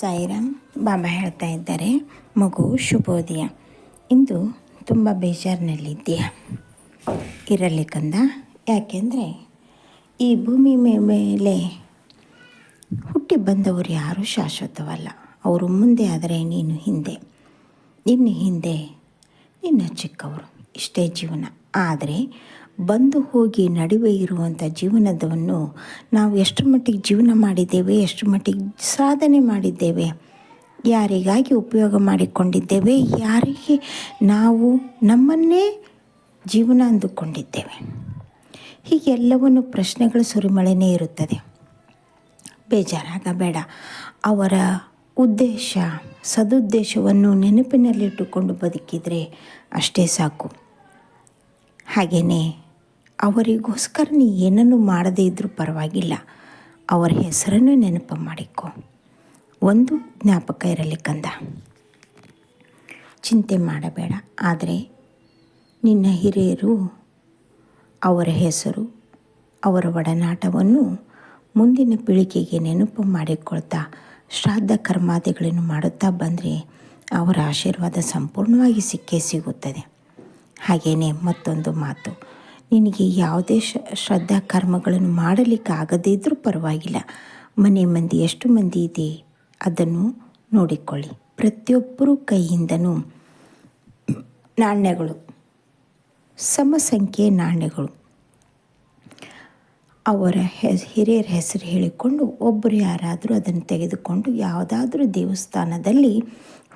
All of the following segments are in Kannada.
ಸಾಯಿರಾಮ್ ಬಾಬಾ ಹೇಳ್ತಾ ಇದ್ದಾರೆ, ಮಗು ಶುಭೋದಯ. ಇಂದು ತುಂಬ ಬೇಜಾರಿನಲ್ಲಿದ್ದೀಯ. ಕಂದ, ಯಾಕೆಂದರೆ ಈ ಭೂಮಿ ಮೇಲೆ ಹುಟ್ಟಿ ಬಂದವರು ಯಾರೂ ಶಾಶ್ವತವಲ್ಲ. ಅವರು ಮುಂದೆ ಆದರೆ ನೀನು ಹಿಂದೆ. ನಿನ್ನ ಹಿಂದೆ ನಿನ್ನ ಚಿಕ್ಕವರು. ಇಷ್ಟೇ ಜೀವನ. ಆದರೆ ಬಂದು ಹೋಗಿ ನಡುವೆ ಇರುವಂಥ ಜೀವನದವನ್ನು ನಾವು ಎಷ್ಟರ ಮಟ್ಟಿಗೆ ಜೀವನ ಮಾಡಿದ್ದೇವೆ ಎಷ್ಟು ಮಟ್ಟಿಗೆ ಸಾಧನೆ ಮಾಡಿದ್ದೇವೆ, ಯಾರಿಗಾಗಿ ಉಪಯೋಗ ಮಾಡಿಕೊಂಡಿದ್ದೇವೆ, ಯಾರಿಗೆ ನಾವು ನಮ್ಮನ್ನೇ ಜೀವನ ಅಂದುಕೊಂಡಿದ್ದೇವೆ. ಹೀಗೆಲ್ಲವನ್ನು ಪ್ರಶ್ನೆಗಳು ಸುರಿಮಳೆನೇ ಇರುತ್ತದೆ. ಬೇಜಾರಾಗಬೇಡ ಅವರ ಉದ್ದೇಶ, ಸದುದ್ದೇಶವನ್ನು ನೆನಪಿನಲ್ಲಿಟ್ಟುಕೊಂಡು ಬದುಕಿದರೆ ಅಷ್ಟೇ ಸಾಕು. ಹಾಗೆಯೇ ಅವರಿಗೋಸ್ಕರ ನೀ ಏನನ್ನು ಮಾಡದೇ ಇದ್ದರೂ ಪರವಾಗಿಲ್ಲ. ಅವರ ಹೆಸರನ್ನು ನೆನಪು ಮಾಡಿಕೊ. ಒಂದು ಜ್ಞಾಪಕ ಇರಲಿ ಕಂದ. ಚಿಂತೆ ಮಾಡಬೇಡ, ಆದರೆ ನಿನ್ನ ಹಿರಿಯರು, ಅವರ ಹೆಸರು, ಅವರ ಒಡನಾಟವನ್ನು ಮುಂದಿನ ಪೀಳಿಗೆಗೆ ನೆನಪು ಮಾಡಿಕೊಳ್ತಾ ಶ್ರಾದ್ದ ಕರ್ಮಾದಿಗಳನ್ನು ಮಾಡುತ್ತಾ ಬಂದರೆ ಅವರ ಆಶೀರ್ವಾದ ಸಂಪೂರ್ಣವಾಗಿ ಸಿಕ್ಕೇ ಸಿಗುತ್ತದೆ. ಹಾಗೆಯೇ ಮತ್ತೊಂದು ಮಾತು. ನಿನಗೆ ಯಾವುದೇ ಶ, ಶ್ರದ್ಧಾ ಕರ್ಮಗಳನ್ನು ಮಾಡಲಿಕ್ಕೆ ಆಗದೇ ಇದ್ದರೂ ಪರವಾಗಿಲ್ಲ. ಮನೆ ಮಂದಿ ಎಷ್ಟು ಮಂದಿ ಇದೆ? ಅದನ್ನು ನೋಡಿಕೊಳ್ಳಿ. ಪ್ರತಿಯೊಬ್ಬರ ಕೈಯಿಂದನೂ ನಾಣ್ಯಗಳು. ಸಮ ಸಂಖ್ಯೆಯ ನಾಣ್ಯಗಳು. ಅವರ ಹೆಸ್ ಹಿರಿಯರ ಹೆಸರು ಹೇಳಿಕೊಂಡು ಒಬ್ಬರು ಯಾರಾದರೂ ಅದನ್ನು ತೆಗೆದುಕೊಂಡು ಯಾವುದಾದ್ರೂ ದೇವಸ್ಥಾನದಲ್ಲಿ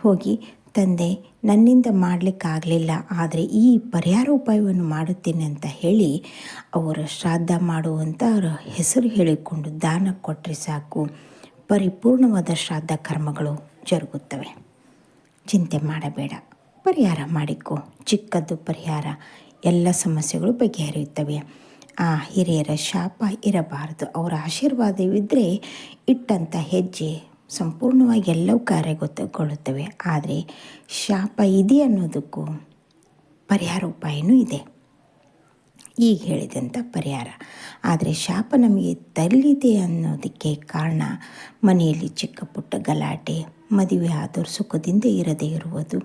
ಹೋಗಿ ತಂದೆ, ನನ್ನಿಂದ ಮಾಡಲಿಕ್ಕಾಗಲಿಲ್ಲ, ಆದರೆ ಈ ಪರಿಹಾರ ಉಪಾಯವನ್ನು ಮಾಡುತ್ತೇನೆ ಅಂತ ಹೇಳಿ ಅವರು ಶ್ರಾದ್ದ ಮಾಡುವಂಥ ಅವರ ಹೆಸರು ಹೇಳಿಕೊಂಡು ದಾನ ಕೊಟ್ಟರೆ ಸಾಕು. ಪರಿಪೂರ್ಣವಾದ ಶ್ರಾದ್ದ ಕರ್ಮಗಳು ಜರುಗುತ್ತವೆ. ಚಿಂತೆ ಮಾಡಬೇಡ. ಪರಿಹಾರ ಮಾಡಿಕೊ. ಚಿಕ್ಕದ್ದು ಪರಿಹಾರ. ಎಲ್ಲ ಸಮಸ್ಯೆಗಳು ಬಗೆಹರಿಯುತ್ತವೆ. ಆ ಹಿರಿಯರ ಶಾಪ ಇರಬಾರದು. ಅವರ ಆಶೀರ್ವಾದವಿದ್ದರೆ ಇಟ್ಟಂಥ ಹೆಜ್ಜೆ ಸಂಪೂರ್ಣವಾಗಿ ಎಲ್ಲವೂ ಕಾರ್ಯಗೊತ್ತಗೊಳ್ಳುತ್ತವೆ ಆದರೆ ಶಾಪ ಇದೆ ಅನ್ನೋದಕ್ಕೂ ಪರಿಹಾರ ಉಪಾಯನೂ ಇದೆ. ಈಗ ಹೇಳಿದಂಥ ಪರಿಹಾರ. ಆದರೆ ಶಾಪ ನಮಗೆ ತರಲಿದೆ ಅನ್ನೋದಕ್ಕೆ ಕಾರಣ ಮನೆಯಲ್ಲಿ ಚಿಕ್ಕ ಪುಟ್ಟ ಗಲಾಟೆ, ಮದುವೆ ಆದವರು ಸುಖದಿಂದ ಇರದೇ ಇರುವುದು,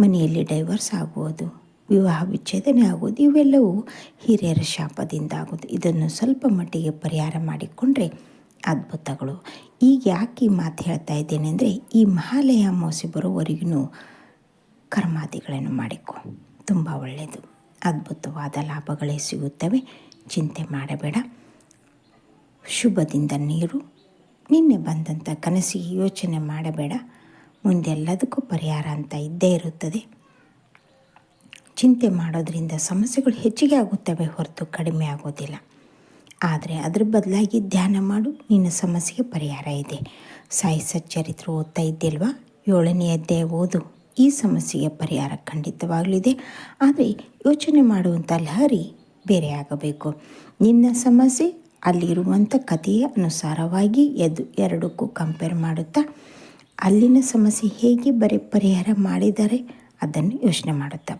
ಮನೆಯಲ್ಲಿ ಡೈವರ್ಸ್ ಆಗುವುದು, ವಿವಾಹ ವಿಚ್ಛೇದನೆ ಆಗುವುದು, ಇವೆಲ್ಲವೂ ಹಿರಿಯರ ಶಾಪದಿಂದ ಆಗೋದು ಇದನ್ನು ಸ್ವಲ್ಪ ಮಟ್ಟಿಗೆ ಪರಿಹಾರ ಮಾಡಿಕೊಂಡ್ರೆ ಅದ್ಭುತಗಳು. ಈಗ ಯಾಕೆ ಈ ಮಾತು ಹೇಳ್ತಾ ಇದ್ದೇನೆ ಅಂದರೆ, ಈ ಮಹಾಲಯ ಮೋಸಿ ಬರೋವರೆಗೂ ಕರ್ಮಾದಿಗಳನ್ನು ಮಾಡಿಕೊ. ತುಂಬ ಒಳ್ಳೆಯದು ಅದ್ಭುತವಾದ ಲಾಭಗಳೇ ಸಿಗುತ್ತವೆ. ಚಿಂತೆ ಮಾಡಬೇಡ. ಶುಭದಿಂದ ನೀರು. ನಿನ್ನೆ ಬಂದಂಥ ಕನಸಿಗೆ ಯೋಚನೆ ಮಾಡಬೇಡ. ಮುಂದೆಲ್ಲದಕ್ಕೂ ಪರಿಹಾರ ಅಂತ ಇದ್ದೇ ಇರುತ್ತದೆ. ಚಿಂತೆ ಮಾಡೋದ್ರಿಂದ ಸಮಸ್ಯೆಗಳು ಹೆಚ್ಚಿಗೆ ಆಗುತ್ತವೆ ಹೊರತು ಕಡಿಮೆ ಆಗೋದಿಲ್ಲ. ಆದರೆ ಅದ್ರ ಬದಲಾಗಿ ಧ್ಯಾನ ಮಾಡು, ನಿನ್ನ ಸಮಸ್ಯೆಗೆ ಪರಿಹಾರ ಇದೆ. ಸಾಯಿ ಸಚ್ಚರಿತ್ರೆ ಓದ್ತಾ ಇದ್ದಿಲ್ವಾ? ಏಳನೇ ಅಧ್ಯಾಯ ಓದು, ಈ ಸಮಸ್ಯೆಗೆ ಪರಿಹಾರ ಖಂಡಿತವಾಗಲಿದೆ. ಆದರೆ ಯೋಚನೆ ಮಾಡುವಂಥ ಲಹರಿ ಬೇರೆ ಆಗಬೇಕು. ನಿನ್ನ ಸಮಸ್ಯೆ ಅಲ್ಲಿರುವಂಥ ಕಥೆಯ ಅನುಸಾರವಾಗಿ ಎದು, ಎರಡಕ್ಕೂ ಕಂಪೇರ್ ಮಾಡುತ್ತಾ? ಅಲ್ಲಿನ ಸಮಸ್ಯೆ ಹೇಗೆ ಬರೀ ಪರಿಹಾರ ಮಾಡಿದ್ದಾರೆ ಅದನ್ನು ಯೋಚನೆ ಮಾಡುತ್ತಾ?